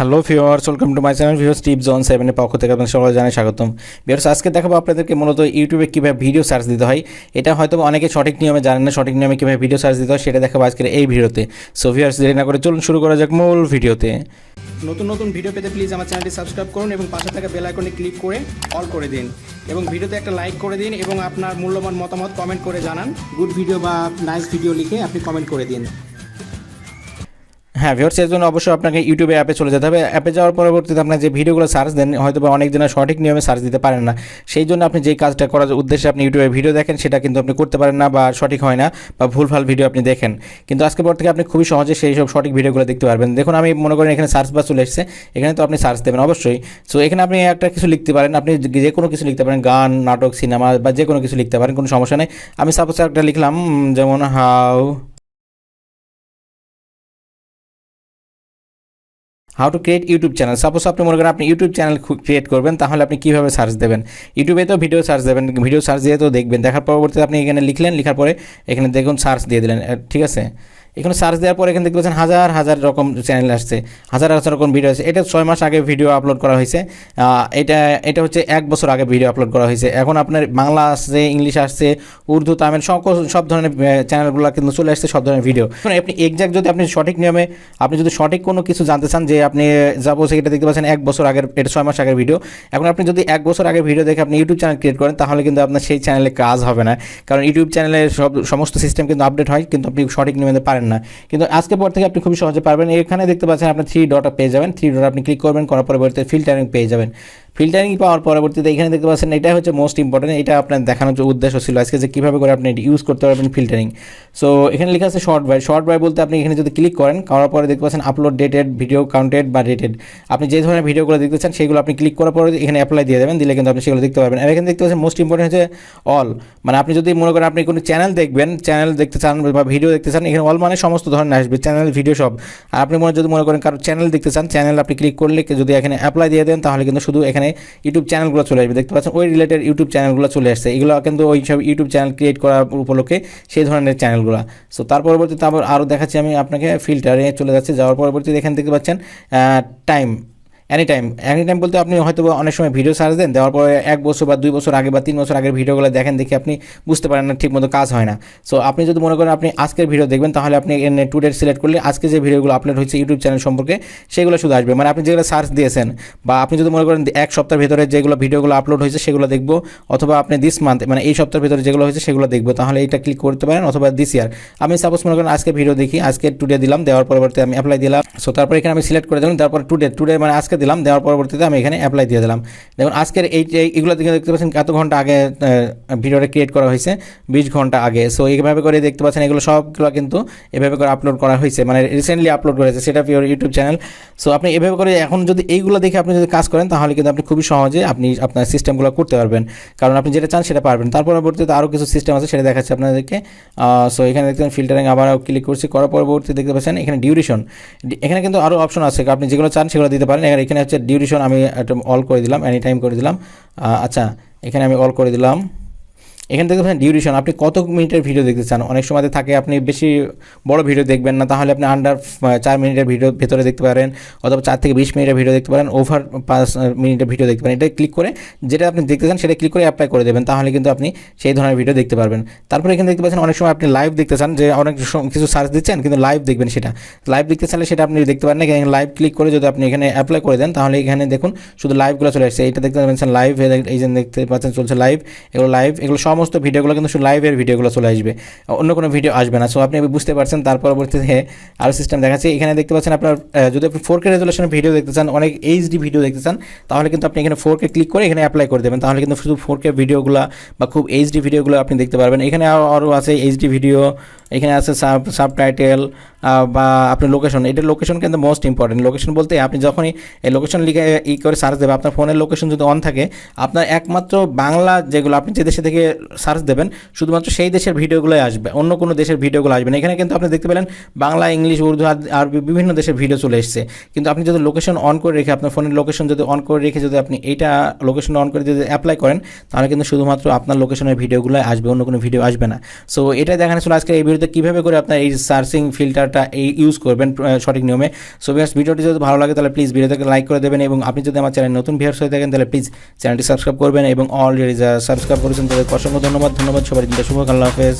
Hello viewers, welcome to my channel viewers টিপ জন সেভেনের পক্ষ থেকে আপনাদের সকলে জানাই স্বাগতম। ভিউয়ার্স, আজকে দেখাবো আপনাদেরকে মূলত ইউটিউবে কীভাবে ভিডিও সার্চ দিতে হয়। এটা হয়তো অনেকে সঠিক নিয়মে জানেন না, সঠিক নিয়মে কীভাবে ভিডিও সার্চ দিতে হয়, সেটা দেখাবো আজকের এই ভিডিওতে। সো ভিউয়ার্স, দেরি না করে চলুন শুরু করা যাক মূল ভিডিওতে। নতুন নতুন ভিডিও পেতে প্লিজ আমার চ্যানেলটি সাবস্ক্রাইব করুন এবং পাশে থাকা বেল আইকনে ক্লিক করে অল করে দিন। এবং ভিডিওতে একটা লাইক করে দিন এবং আপনার মূল্যবান মতামত কমেন্ট করে জানান। গুড ভিডিও বা নাইস ভিডিও লিখে আপনি কমেন্ট করে দিন। হ্যাঁ ভিউয়ার্স এর জন্য অবশ্যই আপনাকে ইউটিউবে অ্যাপে চলে যেতে হবে। অ্যাপে যাওয়ার পরবর্তীতে আপনার যে ভিডিওগুলো সার্চ দেন হয়তো বা অনেক দিনের সঠিক নিয়মে সার্চ দিতে পারেন না। সেই জন্য আপনি যে কাজটা করার উদ্দেশ্যে আপনি ইউটিউবে ভিডিও দেখেন, সেটা কিন্তু আপনি করতে পারেন না বা সঠিক হয় না বা ভুলভাল ভিডিও আপনি দেখেন। কিন্তু আজকের পর থেকে আপনি খুবই সহজে সেই সব সঠিক ভিডিওগুলো দেখতে পারবেন। দেখুন, আমি মনে করেন এখানে সার্চ বা চলে এসেছে। এখানে তো আপনি সার্চ দেবেন, অবশ্যই। সো এখানে আপনি একটা কিছু লিখতে পারেন। আপনি যে কোনো কিছু লিখতে পারেন, গান, নাটক সিনেমা বা যে কোনো কিছু লিখতে পারেন, কোনো সমস্যা নেই। আমি সাপোজ একটা লিখলাম যেমন how how to create YouTube channel suppose আপনি মনে করেন আপনি ইউটিউব চ্যানেল ক্রিয়েট করবেন, তাহলে আপনি কীভাবে সার্চ দেবেন? ইউটিউবে তো ভিডিও সার্চ দেবেন ভিডিও সার্চ দিয়ে তো দেখবেন। দেখার পরবর্তীতে আপনি এখানে লিখলেন, লিখার পরে এখানে দেখুন সার্চ দিয়ে দিলেন। ঠিক আছে? এখানে সার্চ দেওয়ার পর এখানে দেখতে পাচ্ছেন হাজার হাজার রকম চ্যানেল আসছে, হাজার হাজার রকম ভিডিও আছে এটা ছয় মাস আগে ভিডিও আপলোড করা হয়েছে। এটা এটা হচ্ছে এক বছর আগে ভিডিও আপলোড করা হয়েছে। এখন আপনার বাংলা আসছে, ইংলিশ আসছে, উর্দু, তামিল সব সব ধরনের চ্যানেলগুলো কিন্তু চলে আসছে, সব ধরনের ভিডিও আপনি এক্সাক্ট যদি আপনি সঠিক নিয়মে, আপনি যদি সঠিক কোনো কিছু জানতে চান যে আপনি সাপোজ এটা দেখতে পাচ্ছেন এক বছর আগের, এটা ছয় মাস আগের ভিডিও এখন আপনি যদি এক বছর আগের ভিডিও দেখে আপনি ইউটিউব চ্যানেল ক্রিয়েট করেন, তাহলে কিন্তু আপনার সেই চ্যানেলে কাজ হবে না। কারণ ইউটিউব চ্যানেলের সব, সমস্ত সিস্টেম কিন্তু আপডেট হয়, কিন্তু আপনি সঠিক নিয়মে পারেন না। কিন্তু আজকে পর থেকে আপনি খুবই সহজে পারবেন। এখানে দেখতে পাচ্ছেন আপনি থ্রি ডট পেয়ে যাবেন। থ্রি ডট আপনি ক্লিক করবেন, করার পরবর্তীতে ফিল্টারিং পেয়ে যাবেন। ফিল্টারিং পাওয়ার পরবর্তীতে এখানে দেখতে পাচ্ছেন এটা হচ্ছে মোস্ট ইম্পর্টেন্ট এটা আপনার দেখানোর উদ্দেশ্য ছিল। আজকে যে কীভাবে করে আপনি এটি ইউজ করতে পারবেন ফিল্টারিং সো এখানে লেখা আছে শর্ট বাই শর্ট বাই বলতে আপনি এখানে যদি ক্লিক করেন, করার পরে দেখতে পাচ্ছেন আপলোড ডেটেড ভিডিও কাউন্টেড বা রেটেড আপনি যে ধরনের ভিডিওগুলো দেখতে চান, সেগুলো আপনি ক্লিক করার পরে এখানে অ্যাপ্লাই দিয়ে দেবেন, দিলে কিন্তু আপনি সেগুলো দেখতে পারবেন। আর এখানে দেখতে পাচ্ছেন মোস্ট ইম্পর্টেন্ট হচ্ছে অল মানে আপনি যদি মনে করেন আপনি কোনো চ্যানেল দেখবেন চ্যানেল দেখতে চান বা ভিডিও দেখতে চান, এখানে অল মানে সমস্ত ধরনের আসবে চ্যানেল ভিডিও সব। আর আপনি মনে যদি মনে করেন কারও চ্যানেল দেখতে চান চ্যানেল আপনি ক্লিক করলে যদি এখানে অ্যাপ্লাই দিয়ে দেন, তাহলে কিন্তু শুধু এখানে ইউটিউব চ্যানেলগুলো চলে আসবে। দেখতে পাচ্ছেন, ওই রিলেটেড ইউটিউব চ্যানেলগুলো চলে আসছে। এগুলো কিন্তু ওই সব ইউটিউব চ্যানেল ক্রিয়েট করার উপলক্ষে সেই ধরনের চ্যানেলগুলো। সো তার পরবর্তীতে আবার আরও দেখাচ্ছি আমি আপনাকে ফিল্টারে চলে যাচ্ছে। যাওয়ার পরবর্তীতে এখানে দেখতে পাচ্ছেন time any time any time বলতে আপনি হয়তো অনেক সময় ভিডিও সার্চ দেন, দেওয়ার পরে এক বছর বা দুই বছর আগে বা তিন বছর আগের ভিডিওগুলো দেখেন, দেখে আপনি বুঝতে পারেন না, ঠিকমতো কাজ হয় না। সো আপনি যদি মনে করেন আপনি আজকের ভিডিও দেখবেন, তাহলে আপনি টু ডেট সিলেক্ট করলে আজকে যে ভিডিওগুলো আপলোড হয়েছে ইউটিউব চ্যানেল সম্পর্কে, সেগুলো শুধু আসবে। মানে আপনি যেগুলো সার্চ দিয়েছেন, বা আপনি যদি মনে করেন এক সপ্তাহের ভেতরে যেগুলো ভিডিওগুলো আপলোড হয়েছে, সেগুলো দেখব, অথবা আপনি দিস মান্থ মানে এই সপ্তাহের ভেতরে যেগুলো হয়েছে, সেগুলো দেখব, তাহলে এটা ক্লিক করতে পারেন, অথবা দিস ইয়ার আমি সাপোজ মনে করেন আজকে ভিডিও দেখি, আজকে টুডে দিলাম, দেওয়ার পরবর্তী আমি অ্যাপ্লাই দিলাম। সো তারপর এখানে আমি সিলেক্ট করে দিলাম, তারপর টুডে টুডে মানে আজকে দিলাম, দেওয়ার পরবর্তীতে আমি এখানে অ্যাপ্লাই দিয়ে দিলাম। দেখুন, আজকের এই এই- এগুলো থেকে দেখতে পাচ্ছেন কত ঘণ্টা আগে ভিডিওটা ক্রিয়েট করা হয়েছে, বিশ ঘণ্টা আগে। সো এইভাবে করে দেখতে পাচ্ছেন এগুলো সবগুলো কিন্তু এভাবে করে আপলোড করা হয়েছে মানে রিসেন্টলি আপলোড করেছে, সেটা পিওর ইউটিউব চ্যানেল সো আপনি এভাবে করে এখন যদি এইগুলো দেখে আপনি যদি কাজ করেন, তাহলে কিন্তু আপনি খুবই সহজে আপনি আপনার সিস্টেমগুলো করতে পারবেন। কারণ আপনি যেটা চান সেটা পারবেন। তার পরবর্তীতে আরও কিছু সিস্টেম আছে, সেটা দেখাচ্ছে আপনাদেরকে। সো এখানে দেখতে পাচ্ছেন ফিল্টারিং আবার ক্লিক করছি। করার পরবর্তী দেখতে পাচ্ছেন এখানে ডিউরেশন এখানে কিন্তু আরও অপশন আছে। আপনি যেগুলো চান সেগুলো দিতে পারেন। এখানে এখানে হচ্ছে ডিউরেশন আমি অল করে দিলাম এনি টাইম করে দিলাম। আচ্ছা এখানে আমি অল করে দিলাম। এখানে থেকে পাচ্ছেন ডিউরেশন আপনি কত মিনিটের ভিডিও দেখতে চান? অনেক সময় থাকে, আপনি বেশি বড় ভিডিও দেখবেন না, তাহলে আপনি আন্ডার চার মিনিটের ভিডিও ভেতরে দেখতে পারেন, অথবা চার থেকে বিশ মিনিটের ভিডিও দেখতে পারেন ওভার পাঁচ মিনিটের ভিডিও দেখতে পারেন। এটা ক্লিক করে, যেটা আপনি দেখতে চান, সেটা ক্লিক করে অ্যাপ্লাই করে দেবেন, তাহলে কিন্তু আপনি সেই ধরনের ভিডিও দেখতে পারবেন। তারপরে এখানে দেখতে পাচ্ছেন, অনেক সময় আপনি লাইভ দেখতে চান, যে অনেক কিছু সার্চ দিচ্ছেন, কিন্তু লাইভ দেখবেন সেটা। লাইভ দেখতে চাইলে সেটা আপনি দেখতে পারেন না, এখানে লাইভ ক্লিক করে যদি আপনি এখানে অ্যাপ্লাই করে দেন, তাহলে এখানে দেখুন, শুধু লাইভগুলো চলে আসছে। এটা দেখতে পাচ্ছেন লাইভ এই যে দেখতে পাচ্ছেন, চলছে লাইভ এগুলো লাইভ এগুলো সমস্ত ভিডিওগুলো কিন্তু শুধু লাইভের ভিডিওগুলো চলে আসবে, অন্য কোনো ভিডিও আসবে না। সো আপনি বুঝতে পারছেন তার পরবর্তীতে আরও সিস্টেম দেখাচ্ছে। এখানে দেখতে পাচ্ছেন আপনার যদি আপনি ফোর কে রেজলেশনের ভিডিও দেখতে চান, অনেক এইচডি ভিডিও দেখতে চান, তাহলে কিন্তু আপনি এখানে ফোর কে ক্লিক করে এখানে অ্যাপ্লাই করে দেবেন। তাহলে কিন্তু শুধু ফোর কে ভিডিওগুলো বা খুব এইচডি ভিডিওগুলো আপনি দেখতে পারবেন। এখানে আরও আছে এইচডি ভিডিও এখানে আছে সাব সাবটাইটেল বা আপনার লোকেশন এটা লোকেশন কিন্তু মোস্ট ইম্পর্টেন্ট লোকেশন বলতে আপনি যখনই এই লোকেশন লিখে ই করে সার্চ দেবেন, আপনার ফোনের লোকেশন যদি অন থাকে, আপনার একমাত্র বাংলা যেগুলো, আপনি যে দেশে থেকে সার্চ দেবেন, শুধুমাত্র সেই দেশের ভিডিওগুলোই আসবে, অন্য কোনো দেশের ভিডিওগুলো আসবে না। এখানে কিন্তু আপনি দেখতে পেলেন, বাংলা, ইংলিশ, উর্দু আর বিভিন্ন দেশের ভিডিও চলে এসছে। কিন্তু আপনি যদি লোকেশন অন করে রেখে, আপনার ফোনের লোকেশন যদি অন করে রেখে যদি আপনি এইটা লোকেশন অন করে যদি অ্যাপ্লাই করেন, তাহলে কিন্তু শুধুমাত্র আপনার লোকেশনের ভিডিওগুলো আসবে, অন্য কোনো ভিডিও আসবে না। সো এটাই দেখানো ছিল আজকে এই ভিডিওতে, কীভাবে করে আপনার এই সার্চিং ফিল্টার ফিল্টারটা এই ইউজ করবেন সঠিক নিয়মে। সো ভিউয়ার্স ভিডিওটি যদি ভালো লাগে, তাহলে প্লিজ ভিডিওটাকে লাইক করে দেবেন এবং আপনি যদি আমার চ্যানেল নতুন ভিউয়ার্স হয়ে থাকেন, তাহলে প্লিজ চ্যানেলটি সাবস্ক্রাইব করবেন এবং অলরেডি যারা সাবস্ক্রাইব করেছেন, তাদেরকে অসংখ্য ধন্যবাদ। ধন্যবাদ সবাই দিনটা শুভ হাফেজ।